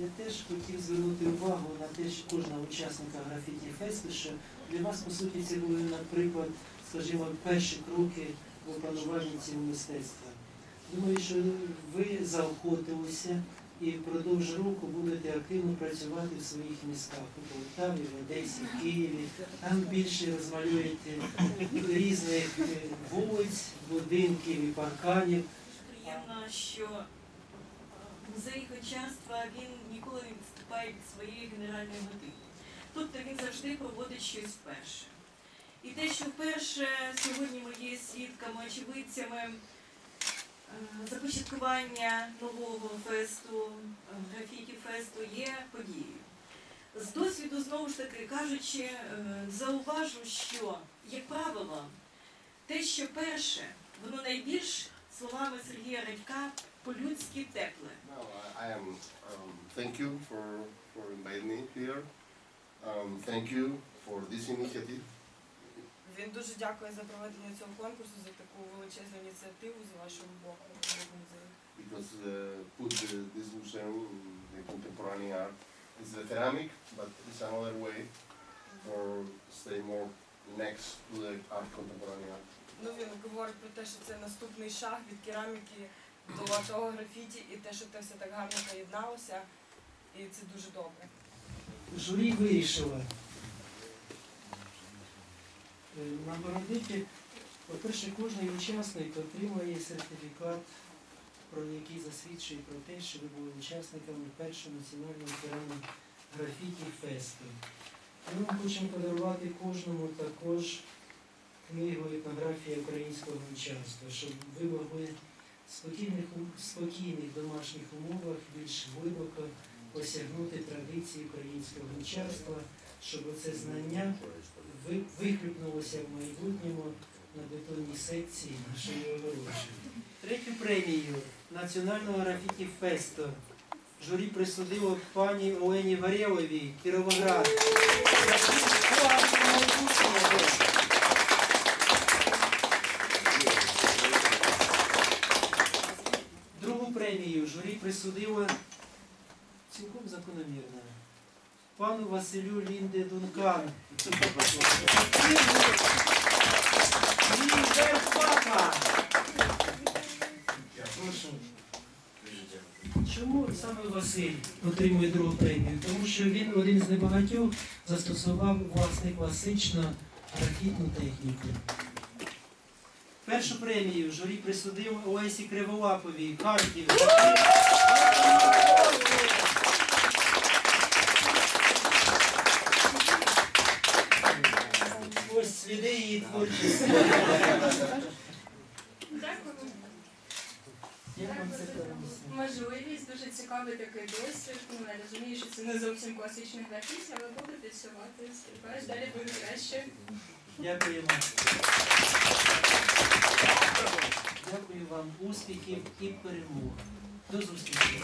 Я теж хотів звернути увагу на те, що кожного учасника графіті фесту, що для вас, по суті, це були, наприклад, скажімо, перші кроки в опануванні цього мистецтва. Думаю, що ви заохотилися і впродовж року будете активно працювати в своїх містах у Полтаві, в Одесі, в Києві. Там більше розмалюєте різних е, вулиць, будинків і парканів. Приємно, що музей гончарства він ніколи не відступає від своєї генеральної мети. Тобто він завжди проводить щось вперше. І те, що вперше сьогодні ми є свідками, очевидцями е, започаткування нового фесту, е, графіті фесту є подією. З досвіду, знову ж таки кажучи, е, зауважу, що, як правило, те, що перше, воно найбільш словами Сергія Радька по-людськи тепле. No, I, I am. Um, thank you for for inviting me here. Um, thank you for this initiative. Він дуже дякує за проведення цього конкурсу, за таку величезну ініціативу з вашого боку від музею. because uh, put the, this museum, the contemporary art, is the ceramic, but it's another way for stay more next to the art contemporary art. Ну він говорить про те, що це наступний шаг від кераміки до вашого графіті, і те, що це все так гарно поєдналося, і це дуже добре. Журі вирішило е, нагородити, по-перше, кожен учасник отримує сертифікат, про який засвідчує про те, що ви були учасниками першого національного кераму графіті фесту. Ми хочемо подарувати кожному також книгу етнографія українського гончарства, щоб ви могли в спокійних, спокійних домашніх умовах більш глибоко осягнути традиції українського гончарства, щоб це знання ви- вихлюпнулося в майбутньому на бетонній секції нашої огорожі. Третю премію Національного графіті фесту журі присудило пані Олені Варєвовій Кіровоград. За вклад в майбутнє. Другу премію журі присудило цілком закономірно. Пану Василю Лінде Дункан. Ліндерпапа. Прошу. Чому саме Василь отримує другу премію? Тому що він один з небагатьох застосував власне класичну графітну техніку. Першу премію журі присудив Олесі Криволаповій, Харків. Ось сліди її творчості. Дякую. Як вам це? Можливість, дуже цікавий такий досвід. Ну, я розумію, що це не зовсім класичний графіт, але буду працювати. Сподіваюсь, далі буде краще. Дякуємо. Дякую вам, успіхів і перемог. До зустрічі.